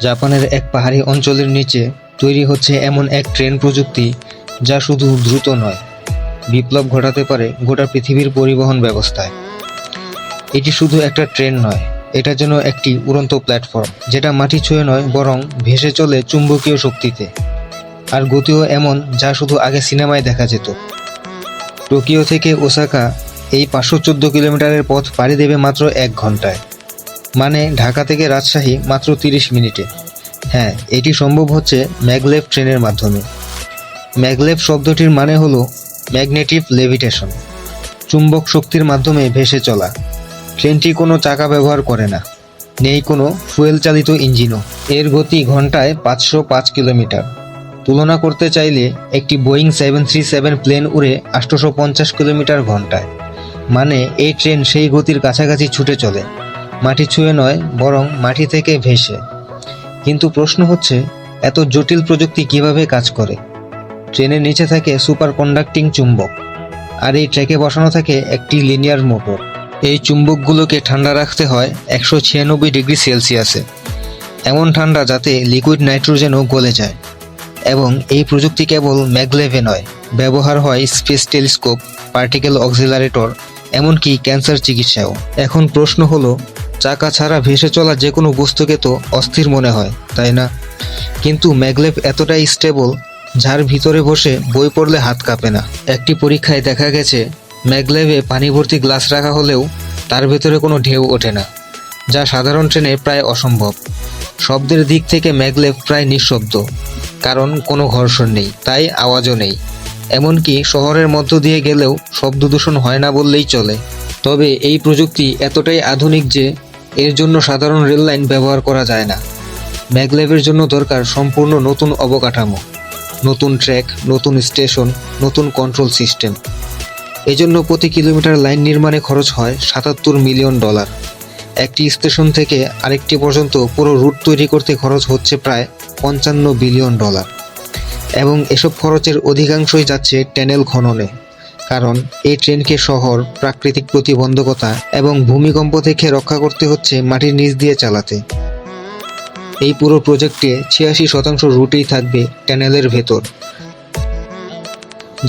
জাপানের এক পাহাড়ি অঞ্চলের নিচে তৈরি হচ্ছে এমন এক ট্রেন প্রযুক্তি যা শুধু দ্রুত নয়, বিপ্লব ঘটাতে পারে গোটা পৃথিবীর পরিবহন ব্যবস্থায়। এটি শুধু একটা ট্রেন নয়, এটা যেন একটি উড়ন্ত প্ল্যাটফর্ম, যেটা মাটি ছুঁয়ে নয়, বরং ভেসে চলে চুম্বকীয় শক্তিতে। আর গতিও এমন যা শুধু আগে সিনেমায় দেখা যেত। টোকিও থেকে ওসাকা এই পাঁচশো চোদ্দ কিলোমিটারের পথ পাড়ি দেবে মাত্র এক ঘন্টায়। মানে ঢাকা থেকে রাজশাহী মাত্র তিরিশ মিনিটে। হ্যাঁ এটি সম্ভব হচ্ছে ম্যাগলেভ ট্রেনের মাধ্যমে। ম্যাগলেভ শব্দটির মানে হল ম্যাগনেটিভ লেভিটেশন। চুম্বক শক্তির মাধ্যমে ভেসে চলা। ট্রেনটি কোনো চাকা ব্যবহার করে না। নেই কোনো ফুয়েল চালিত ইঞ্জিনও। এর গতি ঘন্টায় পাঁচশো পাঁচ কিলোমিটার। তুলনা করতে চাইলে একটি Boeing seven three seven plane উড়ে আটশোশো পঞ্চাশ কিলোমিটার ঘন্টায়। মানে এই ট্রেন সেই গতির কাছাকাছি ছুটে চলে। মাটি ছুঁয়ে নয়, বরং মাটি থেকে ভেসে। কিন্তু প্রশ্ন হচ্ছে, এত জটিল প্রযুক্তি কীভাবে কাজ করে? ট্রেনের নিচে থাকে সুপার কন্ডাক্টিং চুম্বক, আর এই ট্র্যাকে বসানো থাকে একটি লিনিয়ার মোটর। এই চুম্বকগুলোকে ঠান্ডা রাখতে হয় একশো ছিয়ানব্বই ডিগ্রি সেলসিয়াসে, এমন ঠান্ডা যাতে লিকুইড নাইট্রোজেনও গলে যায়। এবং এই প্রযুক্তি কেবল ম্যাগলেভে নয়, ব্যবহার হয় স্পেস টেলিস্কোপ, পার্টিকেল অক্সিলারেটর, এমনকি ক্যান্সার চিকিৎসাও এখন প্রশ্ন হলো চাকা ছাড়া ভেসে চলা যে কোনো বস্তুকে তো অস্থির মনে হয়, তাই না? কিন্তু ম্যাগলেভ এতটাই স্টেবল যার ভিতরে বসে বই পড়লে হাত কাঁপে না। একটি পরীক্ষায় দেখা গেছে ম্যাগলেভে পানি ভর্তি গ্লাস রাখা হলেও তার ভেতরে কোনো ঢেউ ওঠে না, যা সাধারণ ট্রেনে প্রায় অসম্ভব। শব্দের দিক থেকে ম্যাগলেভ প্রায় নিঃশব্দ, কারণ কোনো ঘর্ষণ নেই, তাই আওয়াজও নেই। এমনকি শহরের মধ্য দিয়ে গেলেও শব্দ দূষণ হয় না বললেই চলে। তবে এই প্রযুক্তি এতটাই আধুনিক যে এর জন্য সাধারণ রেল লাইন ব্যবহার করা যায় না। ম্যাগলেভের জন্য দরকার সম্পূর্ণ নতুন অবকাঠামো, নতুন ট্র্যাক, নতুন স্টেশন, নতুন কন্ট্রোল সিস্টেম। এজন্য প্রতি কিলোমিটার লাইন নির্মাণে খরচ হয় সাতাত্তর মিলিয়ন ডলার। একটি স্টেশন থেকে আরেকটি পর্যন্ত পুরো রুট তৈরি করতে খরচ হচ্ছে প্রায় পঞ্চান্ন বিলিয়ন ডলার। এবং এসব খরচের অধিকাংশই যাচ্ছে ট্যানেল খননে। কারণ এই ট্রেনকে শহর, প্রাকৃতিক প্রতিবন্ধকতা এবং ভূমিকম্প থেকে রক্ষা করতে হচ্ছে মাটির নিচ দিয়ে চালাতে। এই পুরো প্রজেক্টে ছিয়াশি শতাংশ রুটেই থাকবে ট্যানেলের ভেতর।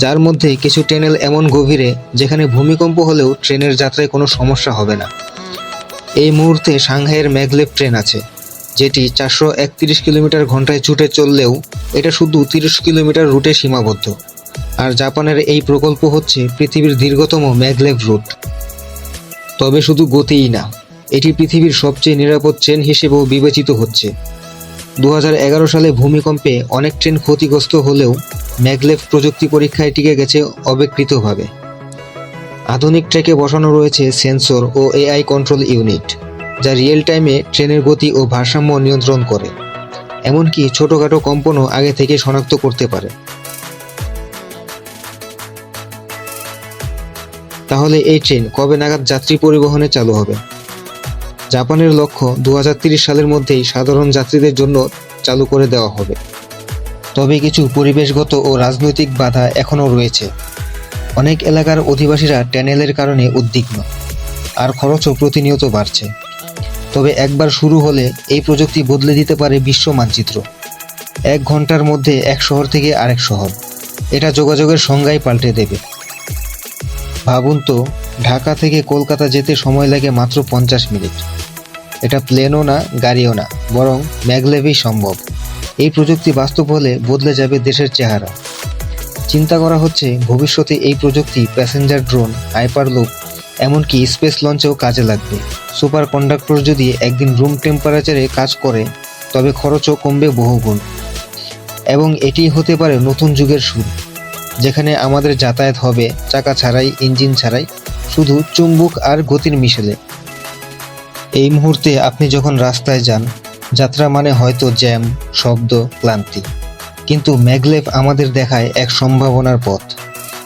যার মধ্যে কিছু ট্যানেল এমন গভীরে যেখানে ভূমিকম্প হলেও ট্রেনের যাত্রায় কোনো সমস্যা হবে না। এই মুহূর্তে সাংহাইয়ের ম্যাগলেভ ট্রেন আছে, যেটি চারশো একত্রিশ কিলোমিটার ঘন্টায় ছুটে চললেও এটা শুধু তিরিশ কিলোমিটার রুটে সীমাবদ্ধ। আর জাপানের এই প্রকল্প হচ্ছে পৃথিবীর দীর্ঘতম ম্যাগলেভ রুট তবে শুধু গতিই না, এটি পৃথিবীর সবচেয়ে নিরাপদ ট্রেন হিসেবেও বিবেচিত হচ্ছে। দু হাজার এগারো সালে ভূমিকম্পে অনেক ট্রেন ক্ষতিগ্রস্ত হলেও ম্যাগলেভ প্রযুক্তি পরীক্ষায় টিকে গেছে অবেকৃতভাবে। আধুনিক ট্রেকে বসানো রয়েছে সেন্সর ও এআই কন্ট্রোল ইউনিট, যা রিয়েল টাইমে ট্রেনের গতি ও ভারসাম্য নিয়ন্ত্রণ করে। এমনকি ছোটোখাটো কম্পনও আগে থেকে শনাক্ত করতে পারে। তাহলে এই ট্রেন কবে নাগাদ যাত্রী পরিবহনে চালু হবে? জাপানের লক্ষ্য দু সালের মধ্যেই সাধারণ যাত্রীদের জন্য চালু করে দেওয়া হবে। তবে কিছু পরিবেশগত ও রাজনৈতিক বাধা এখনও রয়েছে। অনেক এলাকার অধিবাসীরা ট্যানেলের কারণে উদ্বিগ্ন। আর খরচও প্রতিনিয়ত বাড়ছে। তবে একবার শুরু হলে এই প্রযুক্তি বদলে দিতে পারে বিশ্ব মানচিত্র। এক ঘণ্টার মধ্যে এক শহর থেকে আরেক শহর। এটা যোগাযোগের সংজ্ঞাই পাল্টে দেবে। ভাবুন তো, ঢাকা থেকে কলকাতা যেতে সময় লাগে মাত্র পঞ্চাশ মিনিট। এটা প্লেনও না, গাড়িও না, বরং ম্যাগলেভেই সম্ভব। এই প্রযুক্তি বাস্তব হলে বদলে যাবে দেশের চেহারা। চিন্তা করা হচ্ছে, ভবিষ্যতে এই প্রযুক্তি, প্যাসেঞ্জার ড্রোন, হাইপারলুপ, এমনকি স্পেস লঞ্চেও কাজে লাগবে। সুপার কন্ডাক্টর যদি একদিন রুম টেম্পারেচারে কাজ করে, তবে খরচও কমবে বহুগুণ। এবং এটি হতে পারে নতুন যুগের শুরু। যেখানে আমাদের যাতায়াত হবে, চাকা ছাড়াই, ইঞ্জিন ছাড়াই, শুধু চুম্বক আর গতির মিশেলে। এই মুহূর্তে আপনি যখন রাস্তায় যান, যাত্রা মানে হয়তো জ্যাম, শব্দ, ক্লান্তি। কিন্তু ম্যাগলেভ আমাদের দেখায় এক সম্ভাবনার পথ,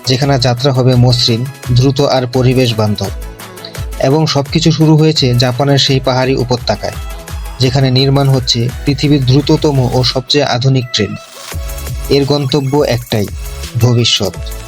যেখানে যাত্রা হবে মসৃণ, দ্রুত আর পরিবেশ বান্ধব। এবং সবকিছু শুরু হয়েছে জাপানের সেই পাহাড়ি উপত্যকায়, যেখানে নির্মাণ হচ্ছে পৃথিবীর দ্রুততম ও সবচেয়ে আধুনিক ট্রেন। এর গন্তব্য একটাই ভবিষ্যৎ।